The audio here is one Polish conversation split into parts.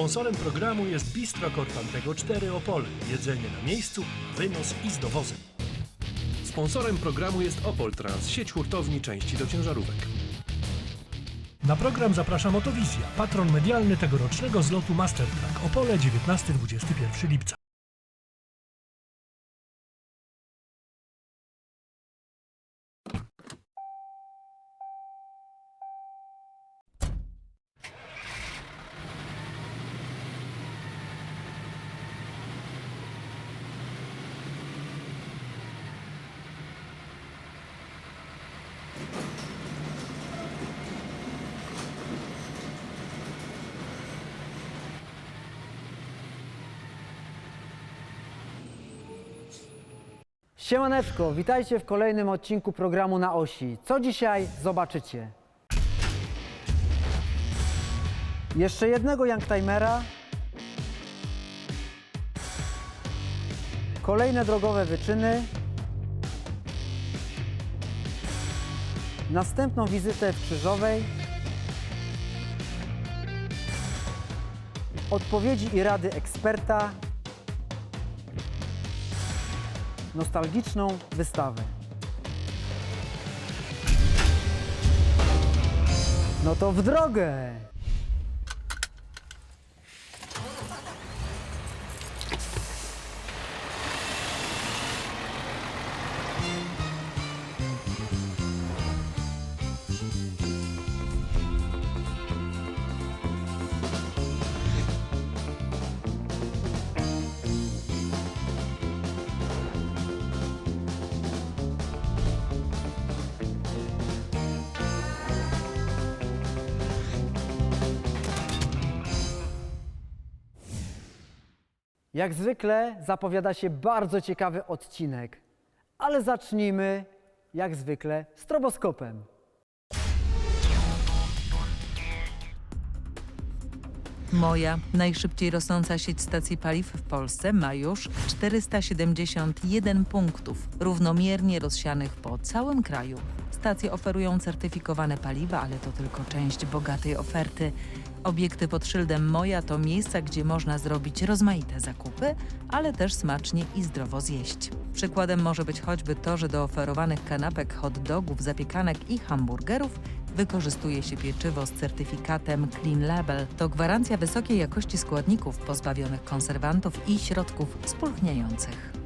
Sponsorem programu jest Bistro Korfantego 4 Opole. Jedzenie na miejscu, wynos i z dowozem. Sponsorem programu jest Opol Trans, sieć hurtowni części do ciężarówek. Na program zaprasza Motowizja, patron medialny tegorocznego zlotu Mastertrack Opole 19-21 lipca. Siemaneczko, witajcie w kolejnym odcinku programu na osi. Co dzisiaj zobaczycie? Jeszcze jednego Youngtimera. Kolejne drogowe wyczyny. Następną wizytę w Krzyżowej. Odpowiedzi i rady eksperta nostalgiczną wystawę. No to w drogę! Jak zwykle zapowiada się bardzo ciekawy odcinek, ale zacznijmy jak zwykle stroboskopem. Moja najszybciej rosnąca sieć stacji paliw w Polsce ma już 471 punktów, równomiernie rozsianych po całym kraju. Stacje oferują certyfikowane paliwa, ale to tylko część bogatej oferty. Obiekty pod szyldem Moja to miejsca, gdzie można zrobić rozmaite zakupy, ale też smacznie i zdrowo zjeść. Przykładem może być choćby to, że do oferowanych kanapek, hot dogów, zapiekanek i hamburgerów wykorzystuje się pieczywo z certyfikatem Clean Label. To gwarancja wysokiej jakości składników pozbawionych konserwantów i środków spulchniających.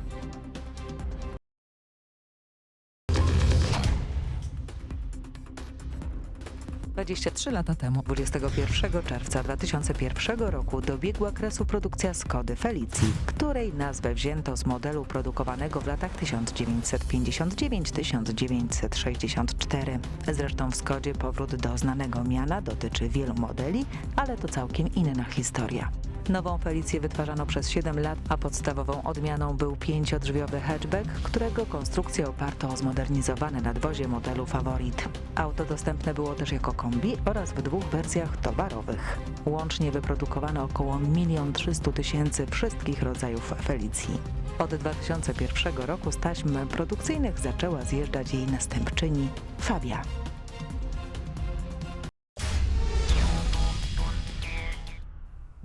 Dwadzieścia trzy lata temu, 21 czerwca 2001 roku, dobiegła kresu produkcja Skody Felicji, której nazwę wzięto z modelu produkowanego w latach 1959-1964. Zresztą w Skodzie powrót do znanego miana dotyczy wielu modeli, ale to całkiem inna historia. Nową Felicję wytwarzano przez 7 lat, a podstawową odmianą był pięciodrzwiowy hatchback, którego konstrukcję oparto o zmodernizowane nadwozie modelu Favorit. Auto dostępne było też jako kombi oraz w dwóch wersjach towarowych. Łącznie wyprodukowano około 1 300 tysięcy wszystkich rodzajów Felicji. Od 2001 roku z taśm produkcyjnych zaczęła zjeżdżać jej następczyni Fabia.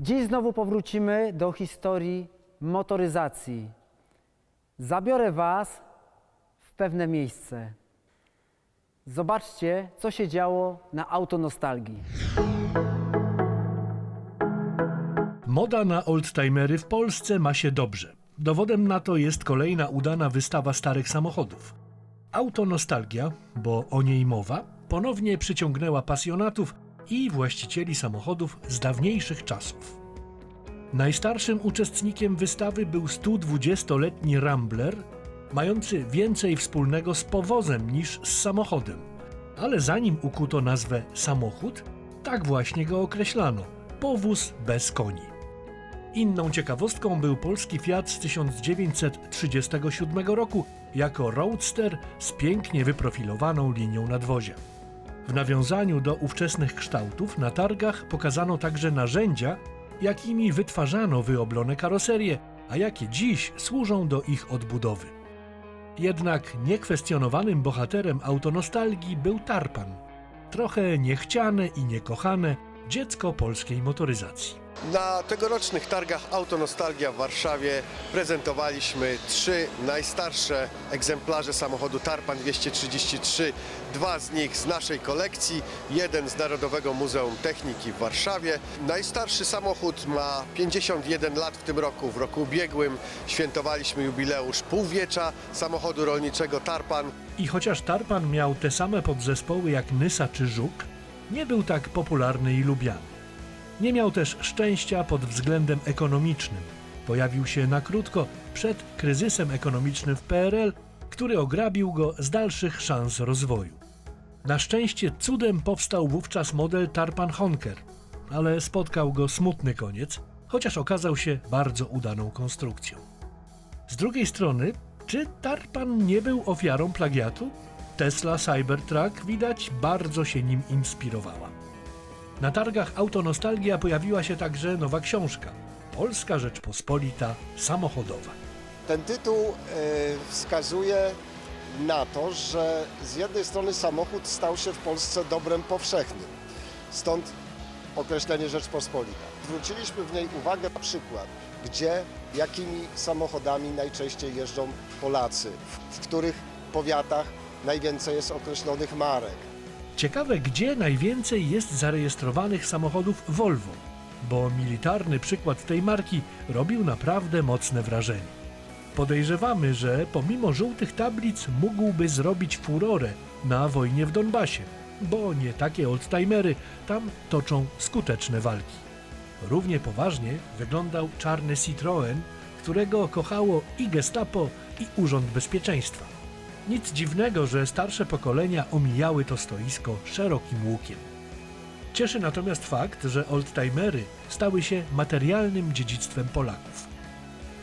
Dziś znowu powrócimy do historii motoryzacji. Zabiorę Was w pewne miejsce. Zobaczcie, co się działo na autonostalgii. Moda na oldtimery w Polsce ma się dobrze. Dowodem na to jest kolejna udana wystawa starych samochodów. Autonostalgia, bo o niej mowa, ponownie przyciągnęła pasjonatów i właścicieli samochodów z dawniejszych czasów. Najstarszym uczestnikiem wystawy był 120-letni Rambler, mający więcej wspólnego z powozem niż z samochodem. Ale zanim ukuto nazwę samochód, tak właśnie go określano powóz bez koni. Inną ciekawostką był polski Fiat z 1937 roku jako roadster z pięknie wyprofilowaną linią nadwozia. W nawiązaniu do ówczesnych kształtów na targach pokazano także narzędzia, jakimi wytwarzano wyoblone karoserie, a jakie dziś służą do ich odbudowy. Jednak niekwestionowanym bohaterem autonostalgii był tarpan. Trochę niechciane i niekochane, dziecko polskiej motoryzacji. Na tegorocznych targach Autonostalgia w Warszawie prezentowaliśmy trzy najstarsze egzemplarze samochodu Tarpan 233. Dwa z nich z naszej kolekcji, jeden z Narodowego Muzeum Techniki w Warszawie. Najstarszy samochód ma 51 lat w tym roku. W roku ubiegłym świętowaliśmy jubileusz półwiecza samochodu rolniczego Tarpan. I chociaż Tarpan miał te same podzespoły jak Nysa czy Żuk, nie był tak popularny i lubiany. Nie miał też szczęścia pod względem ekonomicznym. Pojawił się na krótko przed kryzysem ekonomicznym w PRL, który ograbił go z dalszych szans rozwoju. Na szczęście cudem powstał wówczas model Tarpan Honker, ale spotkał go smutny koniec, chociaż okazał się bardzo udaną konstrukcją. Z drugiej strony, czy Tarpan nie był ofiarą plagiatu? Tesla Cybertruck widać bardzo się nim inspirowała. Na targach Autonostalgia pojawiła się także nowa książka Polska Rzeczpospolita Samochodowa. Ten tytuł e, wskazuje na to, że z jednej strony samochód stał się w Polsce dobrem powszechnym. Stąd określenie Rzeczpospolita. Zwróciliśmy w niej uwagę na przykład, gdzie, jakimi samochodami najczęściej jeżdżą Polacy, w, w których powiatach najwięcej jest określonych marek. Ciekawe, gdzie najwięcej jest zarejestrowanych samochodów Volvo, bo militarny przykład tej marki robił naprawdę mocne wrażenie. Podejrzewamy, że pomimo żółtych tablic mógłby zrobić furorę na wojnie w Donbasie, bo nie takie oldtimery tam toczą skuteczne walki. Równie poważnie wyglądał czarny Citroën, którego kochało i Gestapo, i Urząd Bezpieczeństwa. Nic dziwnego, że starsze pokolenia omijały to stoisko szerokim łukiem. Cieszy natomiast fakt, że oldtimery stały się materialnym dziedzictwem Polaków.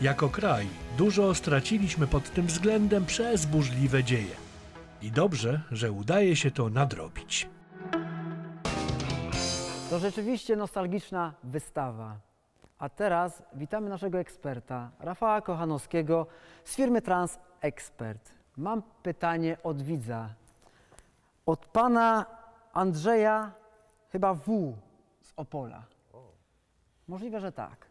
Jako kraj dużo straciliśmy pod tym względem przez burzliwe dzieje. I dobrze, że udaje się to nadrobić. To rzeczywiście nostalgiczna wystawa. A teraz witamy naszego eksperta, Rafała Kochanowskiego z firmy Trans Expert. Mam pytanie od widza. Od pana Andrzeja, chyba W z Opola. Możliwe, że tak.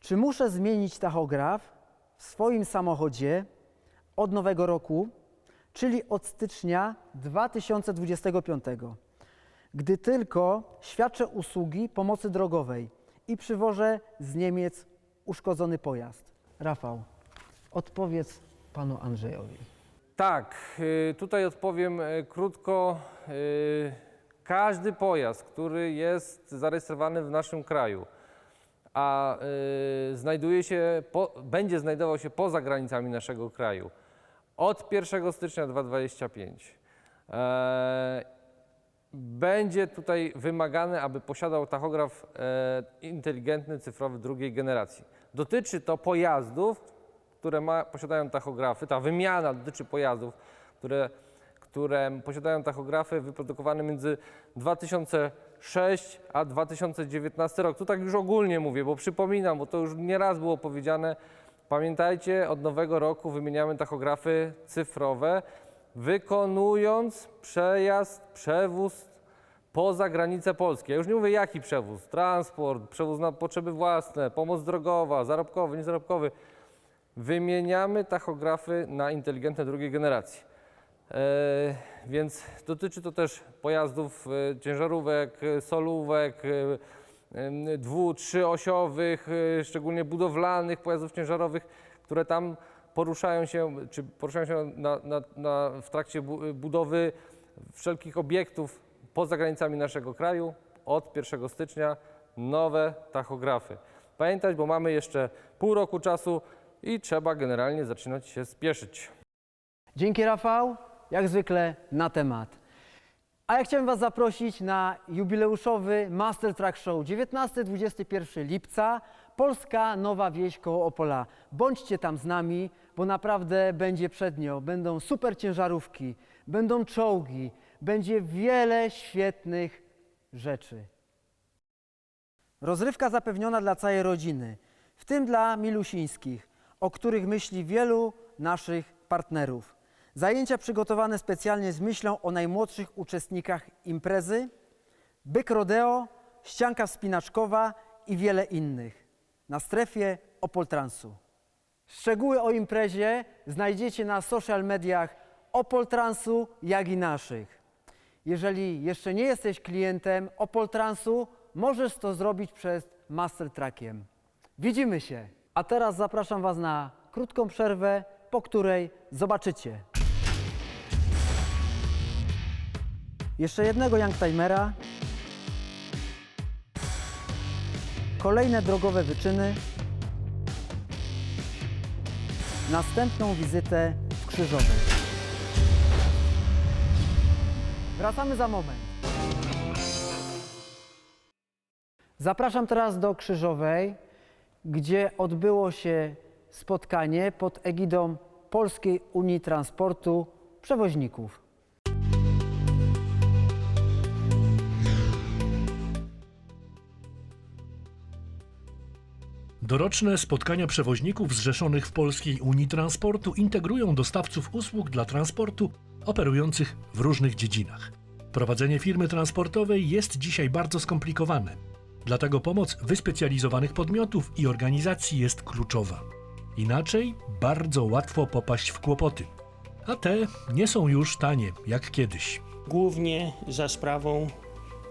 Czy muszę zmienić tachograf w swoim samochodzie od nowego roku, czyli od stycznia 2025? gdy tylko świadczę usługi pomocy drogowej i przywożę z Niemiec uszkodzony pojazd. Rafał, odpowiedz panu Andrzejowi. Tak, y, tutaj odpowiem y, krótko. Y, Każdy pojazd, który jest zarejestrowany w naszym kraju, a znajduje się, będzie znajdował się poza granicami naszego kraju od 1 stycznia 2025, e, będzie tutaj wymagane, aby posiadał tachograf e, inteligentny, cyfrowy drugiej generacji. Dotyczy to pojazdów, które ma, posiadają tachografy, ta wymiana dotyczy pojazdów, które, które posiadają tachografy wyprodukowane między 2006 a 2019 rok. Tu tak już ogólnie mówię, bo przypominam, bo to już nieraz było powiedziane. Pamiętajcie, od nowego roku wymieniamy tachografy cyfrowe, wykonując przejazd, przewóz poza granice Polski. Ja już nie mówię jaki przewóz, transport, przewóz na potrzeby własne, pomoc drogowa, zarobkowy, niezarobkowy. Wymieniamy tachografy na inteligentne drugiej generacji. E, więc dotyczy to też pojazdów e, ciężarówek, e, solówek, dwu, trzyosiowych, szczególnie budowlanych pojazdów ciężarowych, które tam poruszają się, czy poruszają się na, na, na, w trakcie bu- budowy wszelkich obiektów poza granicami naszego kraju. Od 1 stycznia nowe tachografy. Pamiętać, bo mamy jeszcze pół roku czasu i trzeba generalnie zaczynać się spieszyć. Dzięki Rafał, jak zwykle na temat. A ja chciałem Was zaprosić na jubileuszowy Master Track Show 19-21 lipca. Polska Nowa Wieś koło Opola. Bądźcie tam z nami, bo naprawdę będzie przednio. Będą super ciężarówki, będą czołgi, będzie wiele świetnych rzeczy. Rozrywka zapewniona dla całej rodziny, w tym dla milusińskich, o których myśli wielu naszych partnerów. Zajęcia przygotowane specjalnie z myślą o najmłodszych uczestnikach imprezy, Byk Rodeo, ścianka wspinaczkowa i wiele innych na strefie Opol Transu. Szczegóły o imprezie znajdziecie na social mediach Opol Transu, jak i naszych. Jeżeli jeszcze nie jesteś klientem Opol Transu, możesz to zrobić przez Master Trackiem. Widzimy się. A teraz zapraszam Was na krótką przerwę, po której zobaczycie jeszcze jednego Youngtimera, kolejne drogowe wyczyny, następną wizytę w Krzyżowej. Wracamy za moment. Zapraszam teraz do Krzyżowej, gdzie odbyło się spotkanie pod egidą Polskiej Unii Transportu Przewoźników. Doroczne spotkania przewoźników zrzeszonych w Polskiej Unii Transportu integrują dostawców usług dla transportu operujących w różnych dziedzinach. Prowadzenie firmy transportowej jest dzisiaj bardzo skomplikowane. Dlatego pomoc wyspecjalizowanych podmiotów i organizacji jest kluczowa. Inaczej bardzo łatwo popaść w kłopoty. A te nie są już tanie jak kiedyś. głównie za sprawą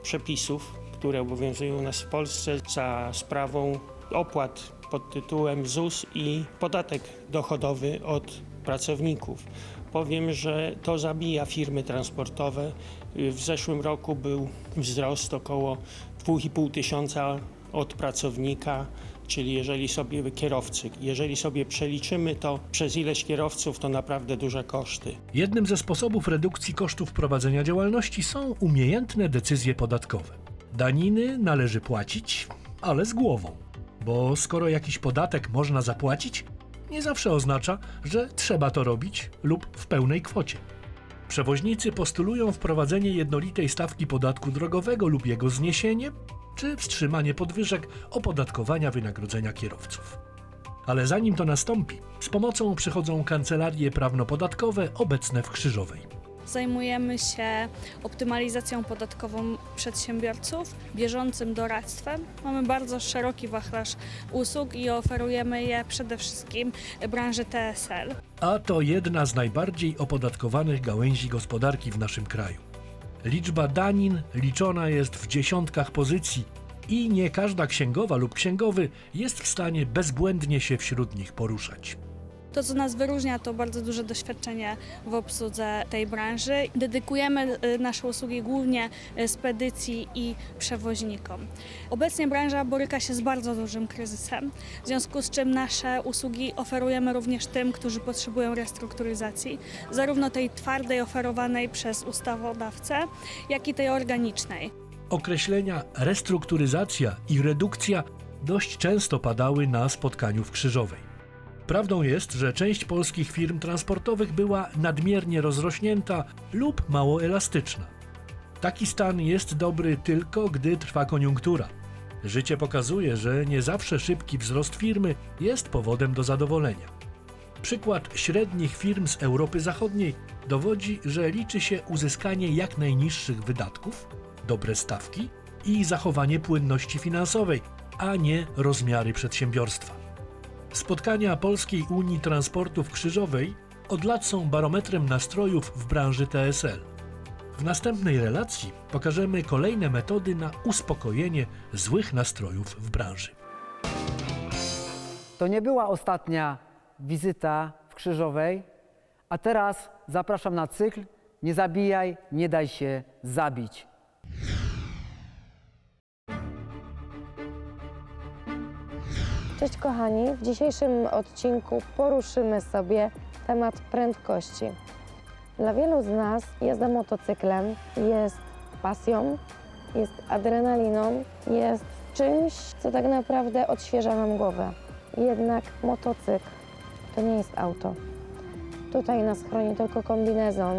przepisów, które obowiązują u nas w Polsce, za sprawą opłat pod tytułem ZUS i podatek dochodowy od pracowników. Powiem, że to zabija firmy transportowe. W zeszłym roku był wzrost około 2,5 tysiąca od pracownika, czyli jeżeli sobie kierowcy, jeżeli sobie przeliczymy to przez ileś kierowców, to naprawdę duże koszty. Jednym ze sposobów redukcji kosztów prowadzenia działalności są umiejętne decyzje podatkowe. Daniny należy płacić, ale z głową, bo skoro jakiś podatek można zapłacić, nie zawsze oznacza, że trzeba to robić lub w pełnej kwocie. Przewoźnicy postulują wprowadzenie jednolitej stawki podatku drogowego lub jego zniesienie, czy wstrzymanie podwyżek opodatkowania wynagrodzenia kierowców. Ale zanim to nastąpi, z pomocą przychodzą kancelarie prawno-podatkowe obecne w Krzyżowej. Zajmujemy się optymalizacją podatkową przedsiębiorców, bieżącym doradztwem. Mamy bardzo szeroki wachlarz usług i oferujemy je przede wszystkim branży TSL. A to jedna z najbardziej opodatkowanych gałęzi gospodarki w naszym kraju. Liczba danin liczona jest w dziesiątkach pozycji i nie każda księgowa lub księgowy jest w stanie bezbłędnie się wśród nich poruszać. To, co nas wyróżnia, to bardzo duże doświadczenie w obsłudze tej branży. Dedykujemy y, nasze usługi głównie y, spedycji i przewoźnikom. Obecnie branża boryka się z bardzo dużym kryzysem, w związku z czym nasze usługi oferujemy również tym, którzy potrzebują restrukturyzacji, zarówno tej twardej oferowanej przez ustawodawcę, jak i tej organicznej. Określenia restrukturyzacja i redukcja dość często padały na spotkaniu w Krzyżowej. Prawdą jest, że część polskich firm transportowych była nadmiernie rozrośnięta lub mało elastyczna. Taki stan jest dobry tylko, gdy trwa koniunktura. Życie pokazuje, że nie zawsze szybki wzrost firmy jest powodem do zadowolenia. Przykład średnich firm z Europy Zachodniej dowodzi, że liczy się uzyskanie jak najniższych wydatków, dobre stawki i zachowanie płynności finansowej, a nie rozmiary przedsiębiorstwa. Spotkania Polskiej Unii Transportów Krzyżowej od lat są barometrem nastrojów w branży TSL. W następnej relacji pokażemy kolejne metody na uspokojenie złych nastrojów w branży. To nie była ostatnia wizyta w Krzyżowej, a teraz zapraszam na cykl Nie zabijaj, nie daj się zabić. Cześć kochani, w dzisiejszym odcinku poruszymy sobie temat prędkości. Dla wielu z nas jazda motocyklem jest pasją, jest adrenaliną, jest czymś, co tak naprawdę odświeża nam głowę. Jednak motocykl to nie jest auto. Tutaj nas chroni tylko kombinezon,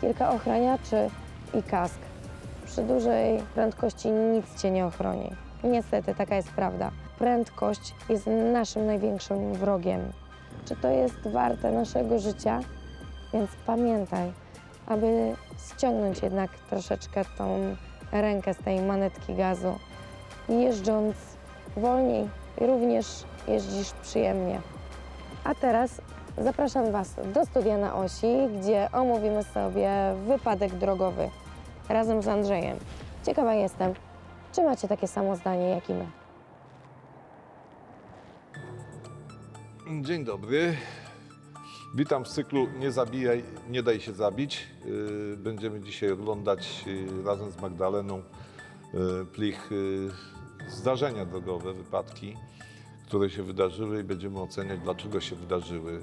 kilka ochraniaczy i kask. Przy dużej prędkości nic cię nie ochroni. Niestety, taka jest prawda. Prędkość jest naszym największym wrogiem. Czy to jest warte naszego życia? Więc pamiętaj, aby ściągnąć jednak troszeczkę tą rękę z tej manetki gazu. Jeżdżąc wolniej, również jeździsz przyjemnie. A teraz zapraszam Was do studia na osi, gdzie omówimy sobie wypadek drogowy razem z Andrzejem. Ciekawa jestem, czy macie takie samo zdanie jak i my. Dzień dobry. Witam w cyklu Nie zabijaj, nie daj się zabić. Yy, Będziemy dzisiaj oglądać yy, razem z Magdaleną yy, plich zdarzenia drogowe, wypadki, które się wydarzyły i będziemy oceniać, dlaczego się wydarzyły.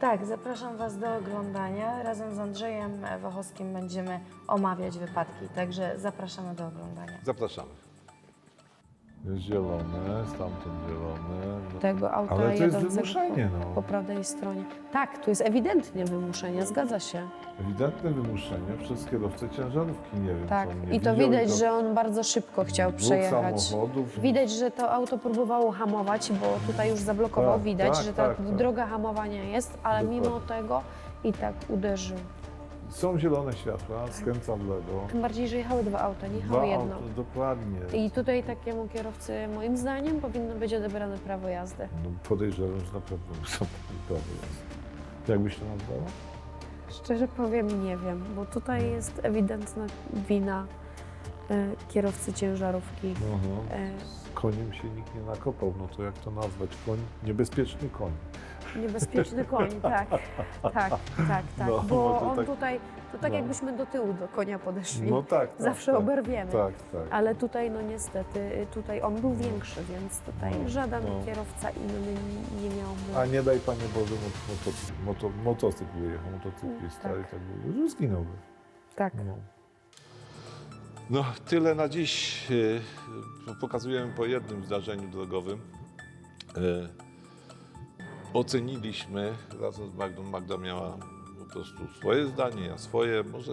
Tak, zapraszam Was do oglądania. Razem z Andrzejem Wachowskim będziemy omawiać wypadki, także zapraszamy do oglądania. Zapraszamy. Zielone, stamtąd zielone. No. tego auta Ale to jest jadącego wymuszenie, po, no. po prawej stronie. Tak, tu jest ewidentnie wymuszenie, zgadza się. Ewidentne wymuszenie przez kierowcę ciężarówki. Nie wiem, Tak. co on nie I to widział, widać, to że on bardzo szybko chciał dwóch przejechać. samochodów. Widać, że to auto próbowało hamować, bo tutaj już zablokował. Tak, Widać, tak, że ta tak, tak. droga hamowania jest, ale Dokładnie. mimo tego i tak uderzył. Są zielone światła, skręca w lewo. Tym bardziej, że jechały dwa auta, nie jechało Dwa jedno. auto, dokładnie. I tutaj takiemu kierowcy, moim zdaniem, powinno być odebrane prawo jazdy. No, podejrzewam, że na pewno są prawo jazdy. Jak byś to nazwała? Szczerze powiem, nie wiem, bo tutaj jest ewidentna wina e, kierowcy ciężarówki. Aha. E, Z koniem się nikt nie nakopał, no to jak to nazwać? Koń, niebezpieczny koń. Niebezpieczny koń, tak, tak, tak, tak, No, bo on tak- tutaj, to tak no. jakbyśmy do tyłu do konia podeszli. No tak, tak. Zawsze tak, oberwiemy. Tak, tak. Ale tutaj, no niestety, tutaj on był większy, więc tutaj No, żaden no. kierowca inny nie miałby. A nie daj Panie Boże, mot, moto, moto, motocykl wyjechał, motocyklista Tak. i tak było, że zginąłby. Tak. No. no tyle na dziś. Y, Pokazujemy po jednym zdarzeniu drogowym. Oceniliśmy razem z Magdą. Magda miała po prostu swoje zdanie, ja swoje. Może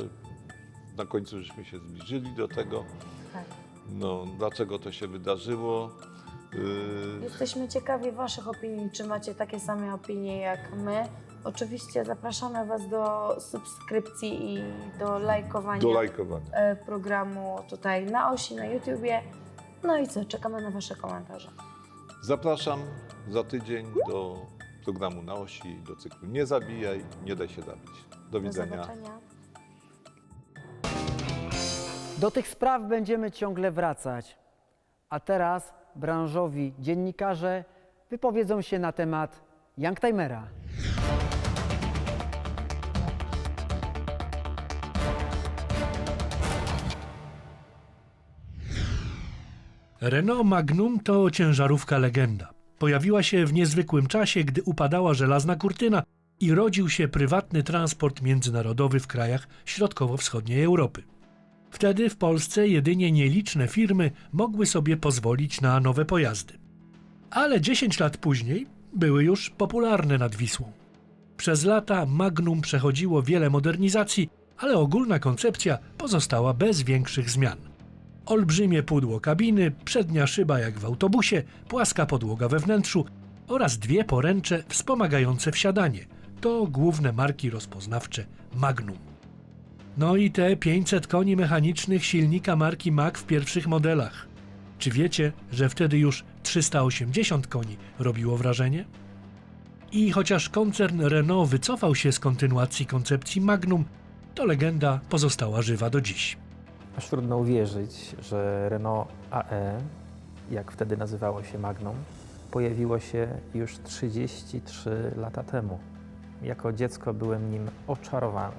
na końcu żeśmy się zbliżyli do tego. Tak. No, dlaczego to się wydarzyło. Y, Jesteśmy ciekawi Waszych opinii, czy macie takie same opinie jak my. Oczywiście zapraszamy Was do subskrypcji i do lajkowania Do lajkowania. e, programu tutaj na osi, na YouTubie. No i co, czekamy na Wasze komentarze. Zapraszam za tydzień do programu na osi, do cyklu Nie zabijaj, nie daj się zabić. Do Do widzenia. zobaczenia. Do tych spraw będziemy ciągle wracać. A teraz branżowi dziennikarze wypowiedzą się na temat Youngtimera. Renault Magnum to ciężarówka legenda. Pojawiła się w niezwykłym czasie, gdy upadała żelazna kurtyna i rodził się prywatny transport międzynarodowy w krajach środkowo-wschodniej Europy. Wtedy w Polsce jedynie nieliczne firmy mogły sobie pozwolić na nowe pojazdy. Ale 10 lat później były już popularne nad Wisłą. Przez lata Magnum przechodziło wiele modernizacji, ale ogólna koncepcja pozostała bez większych zmian. Olbrzymie pudło kabiny, przednia szyba jak w autobusie, płaska podłoga we wnętrzu oraz dwie poręcze wspomagające wsiadanie. To główne marki rozpoznawcze Magnum. No i te 500 koni mechanicznych silnika marki Mac w pierwszych modelach. Czy wiecie, że wtedy już 380 koni robiło wrażenie? I chociaż koncern Renault wycofał się z kontynuacji koncepcji Magnum, to legenda pozostała żywa do dziś. Aż trudno uwierzyć, że Renault AE, jak wtedy nazywało się Magnum, pojawiło się już 33 lata temu. Jako dziecko byłem nim oczarowany.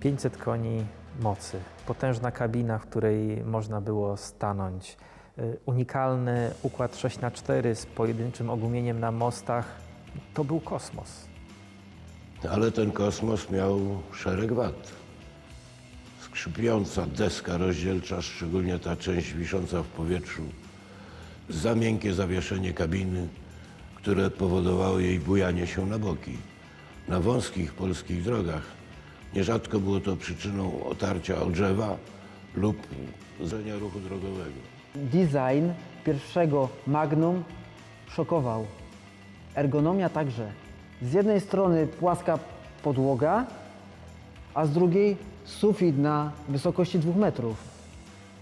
500 koni mocy, potężna kabina, w której można było stanąć, y, unikalny układ 6 na 4 z pojedynczym ogumieniem na mostach. To był kosmos. Ale ten kosmos miał szereg wad. Skrzypiąca deska rozdzielcza, szczególnie ta część wisząca w powietrzu, za miękkie zawieszenie kabiny, które powodowało jej bujanie się na boki. Na wąskich polskich drogach nierzadko było to przyczyną otarcia o drzewa lub zenia ruchu drogowego. Design pierwszego Magnum szokował. Ergonomia także. Z jednej strony płaska podłoga, a z drugiej sufit na wysokości 2 metrów.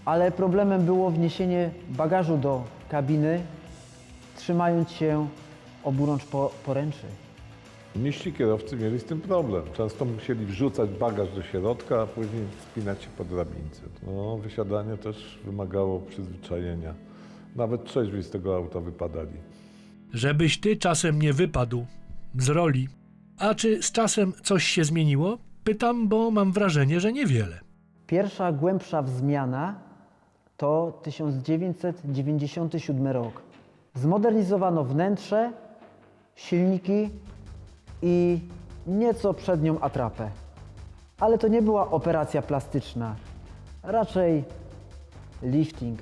Ale problemem było wniesienie bagażu do kabiny, trzymając się oburącz po, poręczy. Miśli kierowcy mieli z tym problem. Często musieli wrzucać bagaż do środka, a później wspinać się po drabince. No, wysiadanie też wymagało przyzwyczajenia. Nawet trzeźwi z tego auta wypadali. Żebyś ty czasem nie wypadł z roli. A czy z czasem coś się zmieniło? Pytam, bo mam wrażenie, że niewiele. Pierwsza głębsza zmiana to 1997 rok. Zmodernizowano wnętrze, silniki i nieco przednią atrapę. Ale to nie była operacja plastyczna, raczej lifting.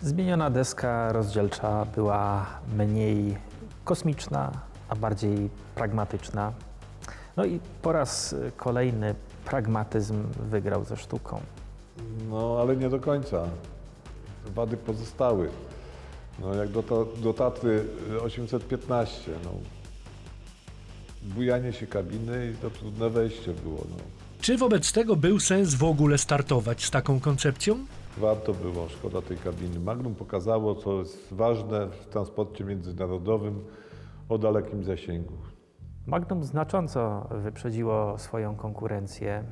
Zmieniona deska rozdzielcza była mniej kosmiczna, a bardziej pragmatyczna. No i po raz kolejny pragmatyzm wygrał ze sztuką. No, ale nie do końca. Wady pozostały. No, jak do, ta, do Tatry 815, no. Bujanie się kabiny i to trudne wejście było. No. Czy wobec tego był sens w ogóle startować z taką koncepcją? Warto było, szkoda tej kabiny. Magnum pokazało, co jest ważne w transporcie międzynarodowym o dalekim zasięgu. Magnum znacząco wyprzedziło swoją konkurencję,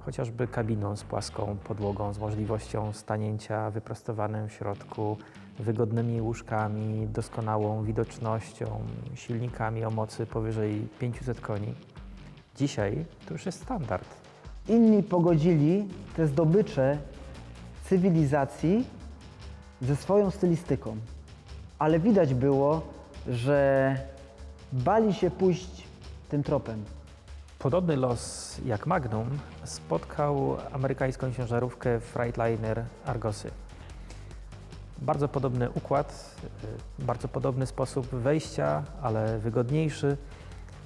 chociażby kabiną z płaską podłogą, z możliwością stanięcia wyprostowanym w środku, wygodnymi łóżkami, doskonałą widocznością, silnikami o mocy powyżej 500 koni. Dzisiaj to już jest standard. Inni pogodzili te zdobycze cywilizacji ze swoją stylistyką. Ale widać było, że bali się pójść tym tropem. Podobny los jak Magnum spotkał amerykańską ciężarówkę Freightliner Argosy. Bardzo podobny układ, y, bardzo podobny sposób wejścia, ale wygodniejszy.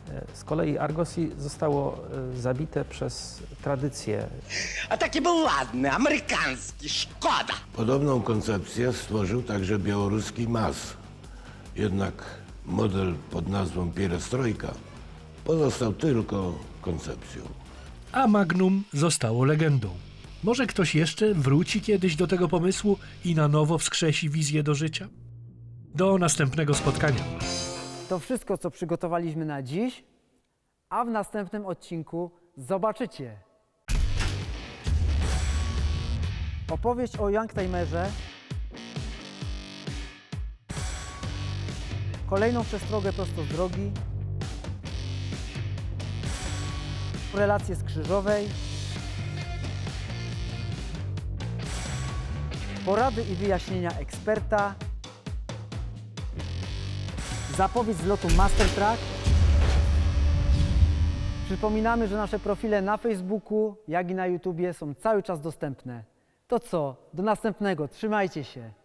Y, Z kolei Argosy zostało y, zabite przez tradycję. A taki był ładny, amerykański, szkoda. Podobną koncepcję stworzył także białoruski MAS. Jednak model pod nazwą Pierestrojka pozostał tylko koncepcją. A Magnum zostało legendą. Może ktoś jeszcze wróci kiedyś do tego pomysłu i na nowo wskrzesi wizję do życia? Do następnego spotkania. To wszystko, co przygotowaliśmy na dziś, a w następnym odcinku zobaczycie. Opowieść o Youngtimerze, kolejną przestrogę prosto z drogi, relacje z Krzyżowej, porady i wyjaśnienia eksperta, zapowiedź z lotu Master Track. Przypominamy, że nasze profile na Facebooku, jak i na YouTubie są cały czas dostępne. To co? Do następnego. Trzymajcie się.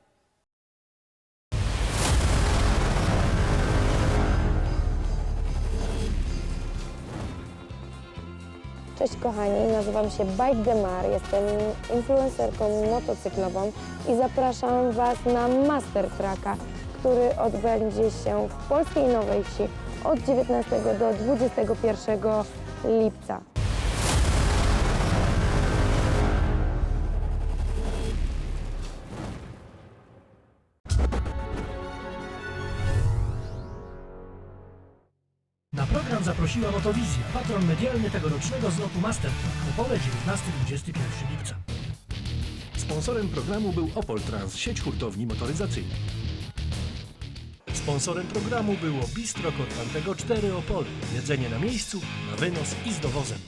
Cześć kochani, nazywam się Bike Demar, jestem influencerką motocyklową i zapraszam Was na Master Tracka, który odbędzie się w Polskiej Nowej Wsi od 19 do 21 lipca. Zaprosiła Motowizja, patron medialny tegorocznego zlotu Mastertrack, Opole 19-21 lipca. Sponsorem programu był Opol Trans, sieć hurtowni motoryzacyjnych. Sponsorem programu było Bistro Korfantego 4 Opole. Jedzenie na miejscu, na wynos i z dowozem.